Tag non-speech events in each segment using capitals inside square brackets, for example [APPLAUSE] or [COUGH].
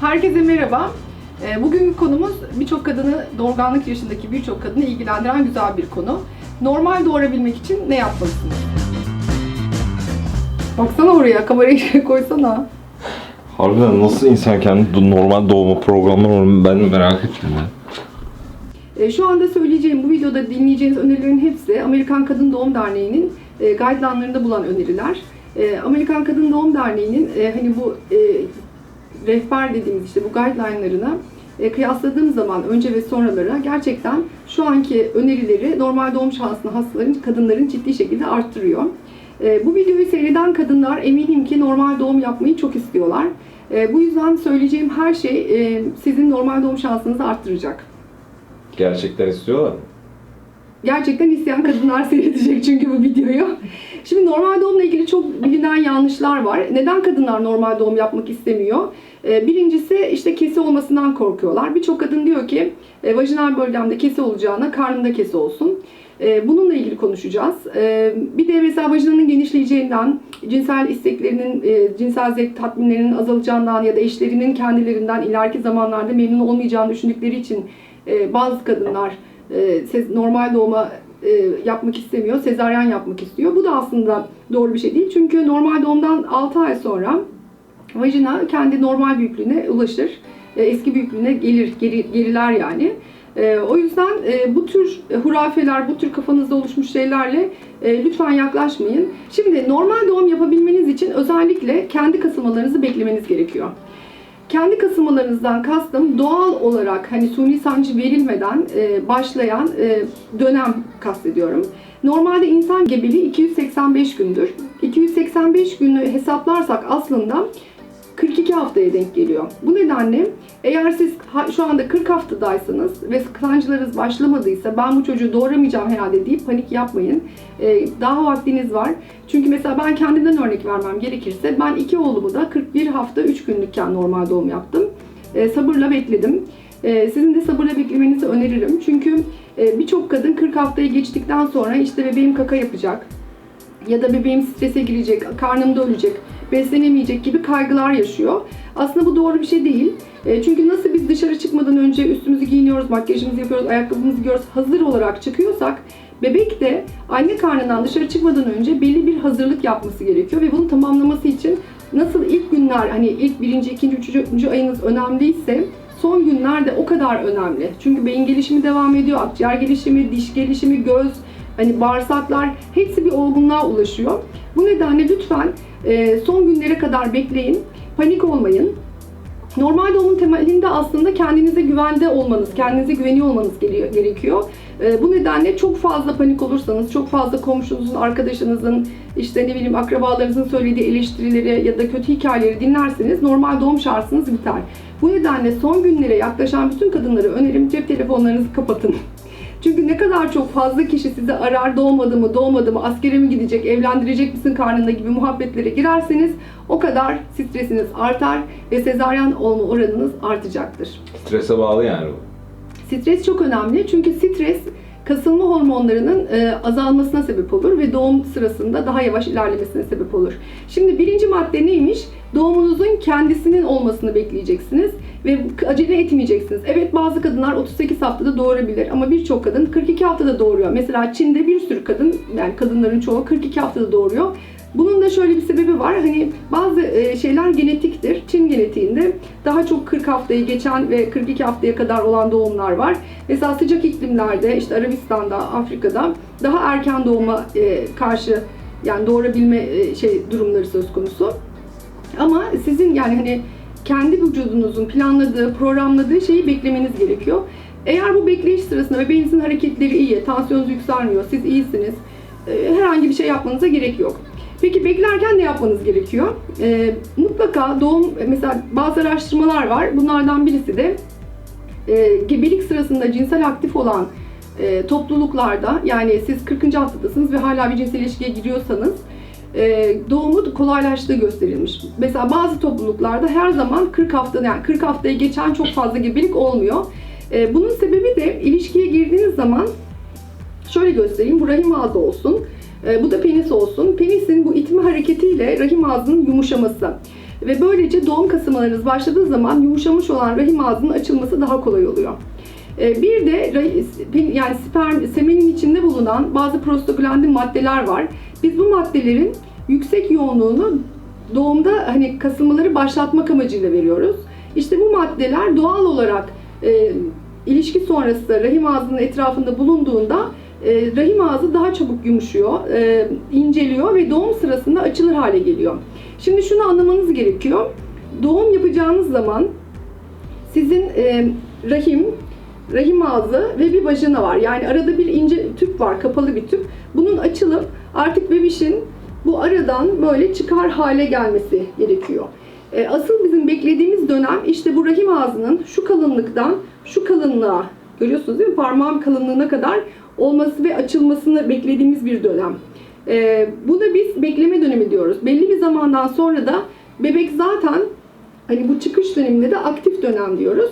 Herkese merhaba. Ee, Bugünkü konumuz birçok kadını, doğurganlık yaşındaki birçok kadını ilgilendiren güzel bir konu. Normal doğurabilmek için ne yapmalısınız? Baksana oraya, kamerayı koysana. Harbiden nasıl insan kendi normal doğuma programları ben merak ettim ya. Ee, Şu anda söyleyeceğim bu videoda dinleyeceğiniz önerilerin hepsi Amerikan Kadın Doğum Derneği'nin e, guideline'larında bulan öneriler. E, Amerikan Kadın Doğum Derneği'nin e, hani bu e, rehber dediğimiz işte bu guideline'larına e, kıyasladığım zaman önce ve sonralara gerçekten şu anki önerileri normal doğum şanslı hastaların, kadınların ciddi şekilde arttırıyor. E, bu videoyu seyreden kadınlar eminim ki normal doğum yapmayı çok istiyorlar. E, bu yüzden söyleyeceğim her şey e, sizin normal doğum şansınızı arttıracak. Gerçekten istiyorlar mı? Gerçekten isteyen kadınlar seyredecek çünkü bu videoyu. Şimdi normal doğumla ilgili çok bilinen yanlışlar var. Neden kadınlar normal doğum yapmak istemiyor? Ee, Birincisi işte kese olmasından korkuyorlar. Birçok kadın diyor ki e, vajinal bölgemde kese olacağına karnımda kese olsun. Ee, Bununla ilgili konuşacağız. Ee, Bir de mesela vajinanın genişleyeceğinden, cinsel isteklerinin, e, cinsel zevk tatminlerinin azalacağından ya da eşlerinin kendilerinden ileriki zamanlarda memnun olmayacağını düşündükleri için e, bazı kadınlar e, normal doğuma e, yapmak istemiyor, sezaryen yapmak istiyor. Bu da aslında doğru bir şey değil. Çünkü normal doğumdan 6 ay sonra vajina kendi normal büyüklüğüne ulaşır. E, eski büyüklüğüne gelir, geri, geriler yani. O yüzden bu tür hurafeler, bu tür kafanızda oluşmuş şeylerle lütfen yaklaşmayın. Şimdi normal doğum yapabilmeniz için özellikle kendi kasılmalarınızı beklemeniz gerekiyor. Kendi kasılmalarınızdan kastım doğal olarak hani suni sancı verilmeden e, başlayan e, dönem kastediyorum. Normalde insan gebeliği 285 gündür. 285 günü hesaplarsak aslında 42 haftaya denk geliyor. Bu nedenle eğer siz şu anda 40 haftadaysanız ve sancılarınız başlamadıysa ben bu çocuğu doğuramayacağım herhalde deyip panik yapmayın. Ee, daha vaktiniz var. Çünkü mesela ben kendimden örnek vermem gerekirse ben iki oğlumu da 41 hafta 3 günlükken normal doğum yaptım. Ee, sabırla bekledim. Ee, sizin de sabırla beklemenizi öneririm. Çünkü e, birçok kadın 40 haftayı geçtikten sonra işte bebeğim kaka yapacak ya da bebeğim strese girecek, karnımda ölecek, beslenemeyecek gibi kaygılar yaşıyor. Aslında bu doğru bir şey değil. E, Çünkü nasıl biz dışarı çıkmadan önce üstümüzü giyiniyoruz, makyajımızı yapıyoruz, ayakkabımızı giyiyoruz, hazır olarak çıkıyorsak bebek de anne karnından dışarı çıkmadan önce belli bir hazırlık yapması gerekiyor ve bunu tamamlaması için nasıl ilk günler hani ilk birinci, ikinci, üçüncü ayınız önemliyse son günler de o kadar önemli. Çünkü beyin gelişimi devam ediyor, akciğer gelişimi, diş gelişimi, göz, hani bağırsaklar hepsi bir olgunluğa ulaşıyor. Bu nedenle lütfen e, son günlere kadar bekleyin, panik olmayın. Normal doğumun temelinde aslında kendinize güvende olmanız, kendinize güveniyor olmanız gerekiyor. E, bu nedenle çok fazla panik olursanız, çok fazla komşunuzun, arkadaşınızın, işte ne bileyim akrabalarınızın söylediği eleştirileri ya da kötü hikayeleri dinlerseniz normal doğum şansınız biter. Bu nedenle son günlere yaklaşan bütün kadınlara önerim cep telefonlarınızı kapatın. Çünkü ne kadar çok fazla kişi sizi arar doğmadı mı, doğmadı mı, askere mi gidecek, evlendirecek misin karnında gibi muhabbetlere girerseniz o kadar stresiniz artar ve sezaryen olma oranınız artacaktır. Strese bağlı yani bu. Stres çok önemli çünkü stres kasılma hormonlarının e, azalmasına sebep olur ve doğum sırasında daha yavaş ilerlemesine sebep olur. Şimdi birinci madde neymiş? Doğumunuzun kendisinin olmasını bekleyeceksiniz ve acele etmeyeceksiniz. Evet bazı kadınlar 38 haftada doğurabilir ama birçok kadın 42 haftada doğuruyor. Mesela Çin'de bir sürü kadın yani kadınların çoğu 42 haftada doğuruyor. Bunun da şöyle bir sebebi var. Hani bazı e, şeyler genetiktir. Çin genetiğinde daha çok 40 haftayı geçen ve 42 haftaya kadar olan doğumlar var. Mesela sıcak iklimlerde işte Arabistan'da, Afrika'da daha erken doğuma e, karşı yani doğurabilme e, şey durumları söz konusu. Ama sizin yani hani kendi vücudunuzun planladığı, programladığı şeyi beklemeniz gerekiyor. Eğer bu bekleyiş sırasında bebeğinizin hareketleri iyi, tansiyonunuz yükselmiyor, siz iyisiniz, herhangi bir şey yapmanıza gerek yok. Peki beklerken ne yapmanız gerekiyor? E, mutlaka doğum, mesela bazı araştırmalar var. Bunlardan birisi de e, gebelik sırasında cinsel aktif olan e, topluluklarda yani siz 40. haftadasınız ve hala bir cinsel ilişkiye giriyorsanız e, doğumu kolaylaştığı gösterilmiş. Mesela bazı topluluklarda her zaman 40 hafta yani 40 haftayı geçen çok fazla gebelik olmuyor. E, bunun sebebi de ilişkiye girdiğiniz zaman şöyle göstereyim. Bu rahim ağzı olsun. E, bu da penis olsun. Penisin bu itme hareketiyle rahim ağzının yumuşaması. Ve böylece doğum kasılmalarınız başladığı zaman yumuşamış olan rahim ağzının açılması daha kolay oluyor. Ee, Bir de yani sperm, semenin içinde bulunan bazı prostaglandin maddeler var. Biz bu maddelerin yüksek yoğunluğunu doğumda hani kasılmaları başlatmak amacıyla veriyoruz. İşte bu maddeler doğal olarak e, ilişki sonrası rahim ağzının etrafında bulunduğunda e, rahim ağzı daha çabuk yumuşuyor, e, inceliyor ve doğum sırasında açılır hale geliyor. Şimdi şunu anlamanız gerekiyor. Doğum yapacağınız zaman sizin e, rahim, rahim ağzı ve bir vajina var. Yani arada bir ince tüp var, kapalı bir tüp. Bunun açılıp artık bebişin bu aradan böyle çıkar hale gelmesi gerekiyor. E, asıl bizim beklediğimiz dönem işte bu rahim ağzının şu kalınlıktan şu kalınlığa görüyorsunuz değil mi? Parmağım kalınlığına kadar olması ve açılmasını beklediğimiz bir dönem. E, buna biz bekleme dönemi diyoruz. Belli bir zamandan sonra da bebek zaten hani bu çıkış döneminde de aktif dönem diyoruz.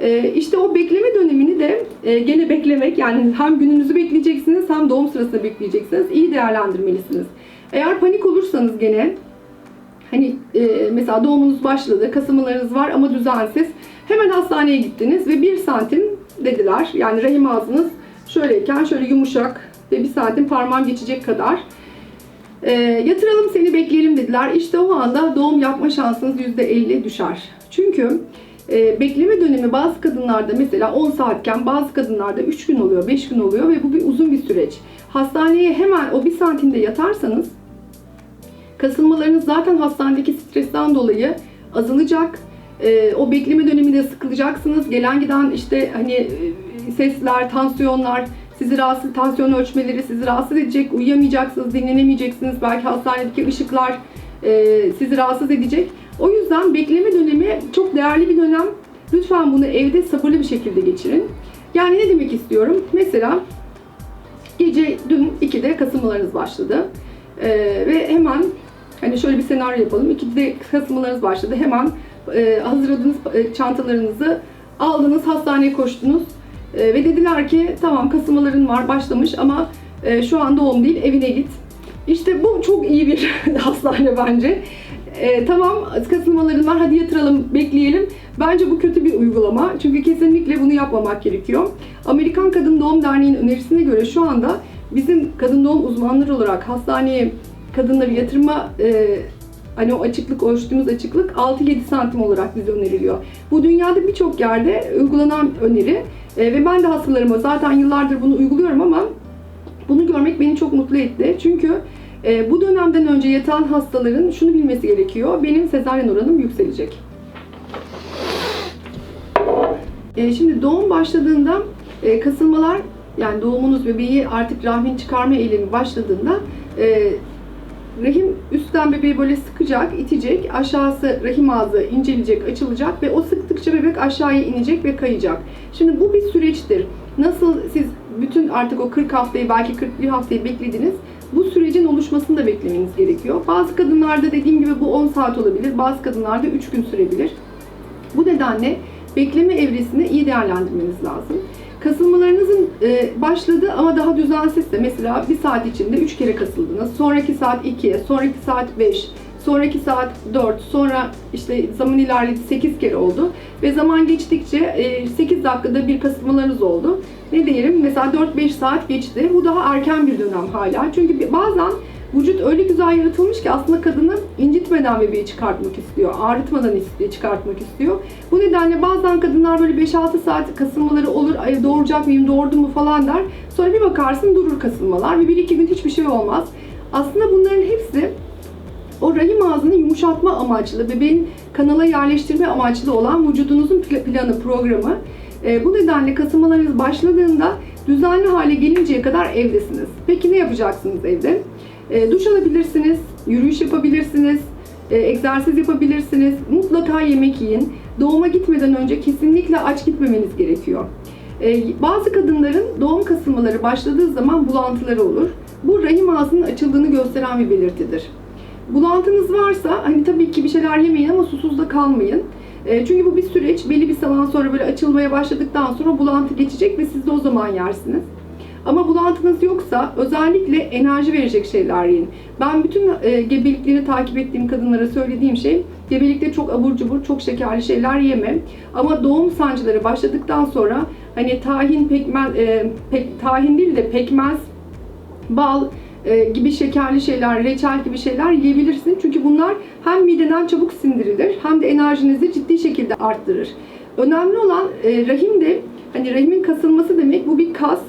Ee, işte o bekleme dönemini de e, gene beklemek yani hem gününüzü bekleyeceksiniz hem doğum sırasında bekleyeceksiniz. İyi değerlendirmelisiniz. Eğer panik olursanız gene hani e, mesela doğumunuz başladı, kasılmalarınız var ama düzensiz. Hemen hastaneye gittiniz ve bir santim dediler. Yani rahim ağzınız şöyleyken şöyle yumuşak ve bir santim parmağım geçecek kadar. E, yatıralım seni bekleyelim dediler. İşte o anda doğum yapma şansınız %50 düşer. Çünkü e, bekleme dönemi bazı kadınlarda mesela 10 saatken bazı kadınlarda 3 gün oluyor, 5 gün oluyor ve bu bir uzun bir süreç. Hastaneye hemen o bir santimde yatarsanız kasılmalarınız zaten hastanedeki stresten dolayı azalacak. E, o bekleme döneminde sıkılacaksınız. Gelen giden işte hani e, sesler, tansiyonlar, sizi rahatsız, tansiyon ölçmeleri sizi rahatsız edecek. Uyuyamayacaksınız, dinlenemeyeceksiniz. Belki hastanedeki ışıklar e, sizi rahatsız edecek. O yüzden bekleme dönemi çok değerli bir dönem. Lütfen bunu evde sabırlı bir şekilde geçirin. Yani ne demek istiyorum? Mesela gece dün 2'de kasılmalarınız başladı. Ee, ve hemen hani şöyle bir senaryo yapalım. 2'de kasılmalarınız başladı. Hemen e, hazırladığınız e, çantalarınızı aldınız, hastaneye koştunuz. E, ve dediler ki tamam kasılmaların var başlamış ama e, şu an doğum değil evine git. İşte bu çok iyi bir [LAUGHS] hastane bence. E, tamam kasılmaların var hadi yatıralım bekleyelim. Bence bu kötü bir uygulama. Çünkü kesinlikle bunu yapmamak gerekiyor. Amerikan Kadın Doğum Derneği'nin önerisine göre şu anda bizim kadın doğum uzmanları olarak hastaneye kadınları yatırma e, hani o açıklık, ölçtüğümüz açıklık 6-7 santim olarak bize öneriliyor. Bu dünyada birçok yerde uygulanan öneri E, ve ben de hastalarıma zaten yıllardır bunu uyguluyorum ama bunu görmek beni çok mutlu etti. Çünkü e, bu dönemden önce yatan hastaların şunu bilmesi gerekiyor. Benim sezaryen oranım yükselecek. E, şimdi doğum başladığında e, kasılmalar yani doğumunuz bebeği artık rahmin çıkarma eğilimi başladığında e, rahim üstten bebeği böyle sıkacak, itecek, aşağısı rahim ağzı inceleyecek, açılacak ve o sıktıkça bebek aşağıya inecek ve kayacak. Şimdi bu bir süreçtir. Nasıl siz bütün artık o 40 haftayı belki 41 haftayı beklediniz. Bu sürecin oluşmasını da beklemeniz gerekiyor. Bazı kadınlarda dediğim gibi bu 10 saat olabilir. Bazı kadınlarda 3 gün sürebilir. Bu nedenle bekleme evresini iyi değerlendirmeniz lazım. Kasılmalarınızın e, başladı ama daha düzensizse mesela bir saat içinde 3 kere kasıldınız. Sonraki saat 2, sonraki saat 5, sonraki saat 4, sonra işte zaman ilerledi 8 kere oldu. Ve zaman geçtikçe e, 8 dakikada bir kasılmalarınız oldu. Ne diyelim mesela 4-5 saat geçti. Bu daha erken bir dönem hala. Çünkü bazen vücut öyle güzel yaratılmış ki aslında kadını incitmeden bebeği çıkartmak istiyor. Ağrıtmadan istiyor, çıkartmak istiyor. Bu nedenle bazen kadınlar böyle 5-6 saat kasılmaları olur, ay doğuracak mıyım, doğurdum mu falan der. Sonra bir bakarsın durur kasılmalar ve 1-2 gün hiçbir şey olmaz. Aslında bunların hepsi o rahim ağzını yumuşatma amaçlı, bebeğin kanala yerleştirme amaçlı olan vücudunuzun pla- planı, programı. E, bu nedenle kasılmalarınız başladığında düzenli hale gelinceye kadar evdesiniz. Peki ne yapacaksınız evde? E, duş alabilirsiniz, yürüyüş yapabilirsiniz, e, egzersiz yapabilirsiniz. Mutlaka yemek yiyin. Doğuma gitmeden önce kesinlikle aç gitmemeniz gerekiyor. E, bazı kadınların doğum kasılmaları başladığı zaman bulantıları olur. Bu rahim ağzının açıldığını gösteren bir belirtidir. Bulantınız varsa hani tabii ki bir şeyler yemeyin ama susuz da kalmayın. E, çünkü bu bir süreç. Belli bir zaman sonra böyle açılmaya başladıktan sonra bulantı geçecek ve siz de o zaman yersiniz. Ama bulantınız yoksa özellikle enerji verecek şeyler yiyin. Ben bütün e, gebeliklerini takip ettiğim kadınlara söylediğim şey Gebelikte çok abur cubur, çok şekerli şeyler yeme. Ama doğum sancıları başladıktan sonra hani tahin, pekmez, e, pek, tahin değil de pekmez, bal e, gibi şekerli şeyler, reçel gibi şeyler yiyebilirsin. Çünkü bunlar hem mideden çabuk sindirilir hem de enerjinizi ciddi şekilde arttırır. Önemli olan e, rahimde, hani rahimin kasılması demek bu bir kas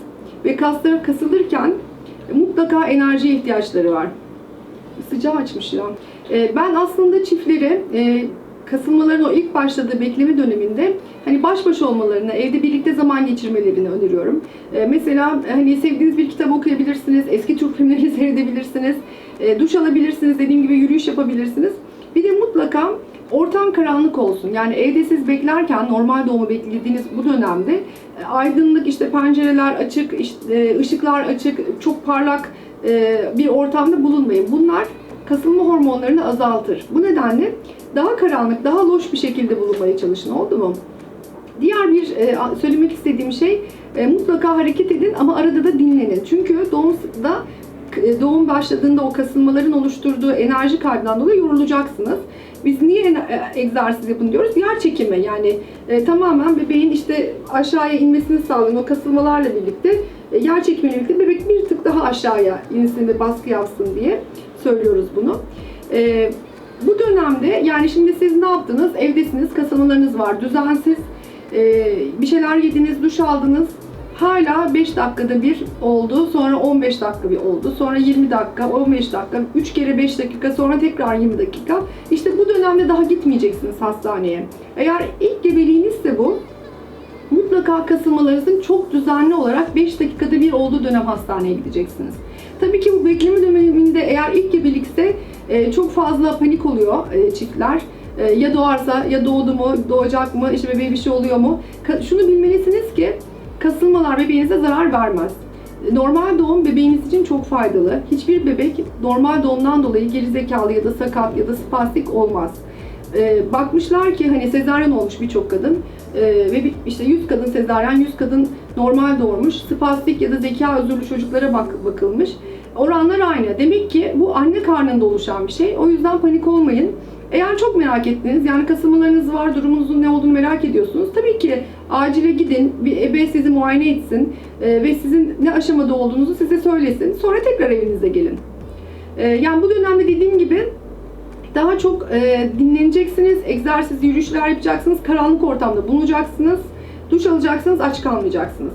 ve kaslar kasılırken mutlaka enerjiye ihtiyaçları var. Sıcağı açmış ya. E, ben aslında çiftlere e, kasılmaların o ilk başladığı bekleme döneminde hani baş başa olmalarını, evde birlikte zaman geçirmelerini öneriyorum. E, mesela hani sevdiğiniz bir kitap okuyabilirsiniz, eski Türk filmleri [LAUGHS] seyredebilirsiniz, e, duş alabilirsiniz, dediğim gibi yürüyüş yapabilirsiniz. Bir de mutlaka ortam karanlık olsun. Yani evde siz beklerken normal doğumu beklediğiniz bu dönemde e, aydınlık işte pencereler açık, işte, ışıklar açık, çok parlak e, bir ortamda bulunmayın. Bunlar kasılma hormonlarını azaltır. Bu nedenle daha karanlık, daha loş bir şekilde bulunmaya çalışın. Oldu mu? Diğer bir e, söylemek istediğim şey mutlaka hareket edin ama arada da dinlenin. Çünkü doğumda doğum başladığında o kasılmaların oluşturduğu enerji kaybından dolayı yorulacaksınız. Biz niye e, egzersiz yapın diyoruz? Yer çekimi yani e, tamamen bebeğin işte aşağıya inmesini sağlayın o kasılmalarla birlikte e, yer çekimiyle birlikte bebek bir tık daha aşağıya insin ve baskı yapsın diye söylüyoruz bunu. E, bu dönemde yani şimdi siz ne yaptınız? Evdesiniz, kasılmalarınız var, düzensiz. e, bir şeyler yediniz, duş aldınız. Hala 5 dakikada bir oldu, sonra 15 dakika bir oldu, sonra 20 dakika, 15 dakika, 3 kere 5 dakika, sonra tekrar 20 dakika. İşte bu dönemde daha gitmeyeceksiniz hastaneye. Eğer ilk gebeliğinizse bu, mutlaka kasılmalarınızın çok düzenli olarak 5 dakikada bir olduğu dönem hastaneye gideceksiniz. Tabii ki bu bekleme döneminde eğer ilk gebelikse e, çok fazla panik oluyor e, çiftler. E, ya doğarsa, ya doğdu mu, doğacak mı, işte bebeğe bir şey oluyor mu? Şunu bilmelisiniz ki kasılmalar bebeğinize zarar vermez. Normal doğum bebeğiniz için çok faydalı. Hiçbir bebek normal doğumdan dolayı gerizekalı ya da sakat ya da spastik olmaz. Ee, bakmışlar ki hani sezaryen olmuş birçok kadın Ee, ve bir- işte 100 kadın sezaryen, 100 kadın normal doğurmuş. Spastik ya da zeka özürlü çocuklara bak bakılmış. Oranlar aynı. Demek ki bu anne karnında oluşan bir şey. O yüzden panik olmayın. Eğer çok merak ettiniz, yani kasılmalarınız var, durumunuzun ne olduğunu merak ediyorsunuz. Tabii ki acile gidin, bir ebe sizi muayene etsin e, ve sizin ne aşamada olduğunuzu size söylesin. Sonra tekrar evinize gelin. E, yani bu dönemde dediğim gibi daha çok e, dinleneceksiniz, egzersiz, yürüyüşler yapacaksınız, karanlık ortamda bulunacaksınız, duş alacaksınız, aç kalmayacaksınız.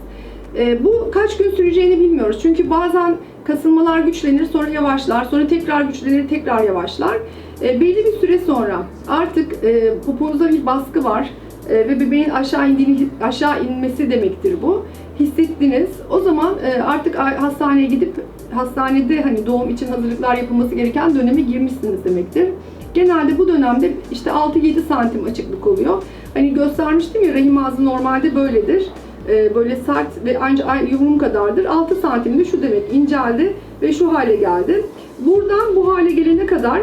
E, bu kaç gün süreceğini bilmiyoruz. Çünkü bazen kasılmalar güçlenir, sonra yavaşlar, sonra tekrar güçlenir, tekrar yavaşlar. E, belli bir süre sonra artık e, poponuza bir baskı var e, ve bebeğin aşağı indiğini aşağı inmesi demektir bu. Hissettiniz. O zaman e, artık hastaneye gidip hastanede hani doğum için hazırlıklar yapılması gereken döneme girmişsiniz demektir. Genelde bu dönemde işte 6-7 santim açıklık oluyor. Hani göstermiştim ya rahim ağzı normalde böyledir. E, böyle sert ve ancak yumrum kadardır. 6 santim de şu demek inceldi ve şu hale geldi. Buradan bu hale gelene kadar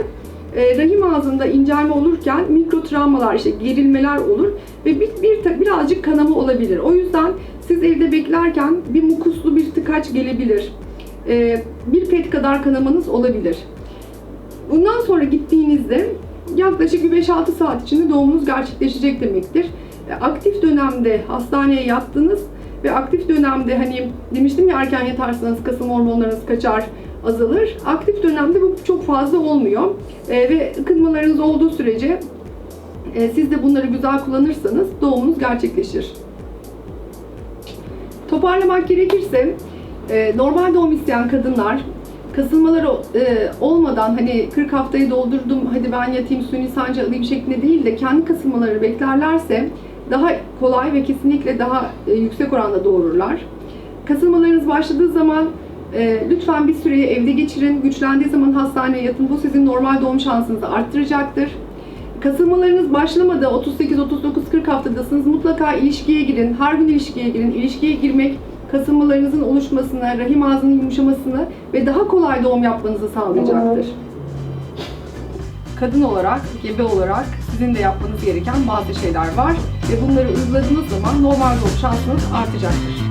e, rahim ağzında incelme olurken mikro travmalar, işte gerilmeler olur ve bir, bir birazcık kanama olabilir. O yüzden siz evde beklerken bir mukuslu bir tıkaç gelebilir. E, bir pet kadar kanamanız olabilir. Bundan sonra gittiğinizde yaklaşık bir 5-6 saat içinde doğumunuz gerçekleşecek demektir. E, Aktif dönemde hastaneye yattınız ve aktif dönemde hani demiştim ya erken yatarsanız kasılma hormonlarınız kaçar, azalır. Aktif dönemde bu çok fazla olmuyor. E, ve ıkınmalarınız olduğu sürece e, siz de bunları güzel kullanırsanız doğumunuz gerçekleşir. Toparlamak gerekirse e, normal doğum isteyen kadınlar kasılmaları e, olmadan hani 40 haftayı doldurdum hadi ben yatayım suni sancı alayım şeklinde değil de kendi kasılmaları beklerlerse daha kolay ve kesinlikle daha e, yüksek oranda doğururlar. Kasılmalarınız başladığı zaman e, lütfen bir süreyi evde geçirin. Güçlendiği zaman hastaneye yatın. Bu sizin normal doğum şansınızı arttıracaktır. Kasılmalarınız başlamadı. 38, 39, 40 haftadasınız. Mutlaka ilişkiye girin. Her gün ilişkiye girin. İlişkiye girmek kasılmalarınızın oluşmasını, rahim ağzının yumuşamasını ve daha kolay doğum yapmanızı sağlayacaktır. Kadın olarak, gebe olarak sizin de yapmanız gereken bazı şeyler var ve bunları uyguladığınız zaman normal doğum şansınız artacaktır.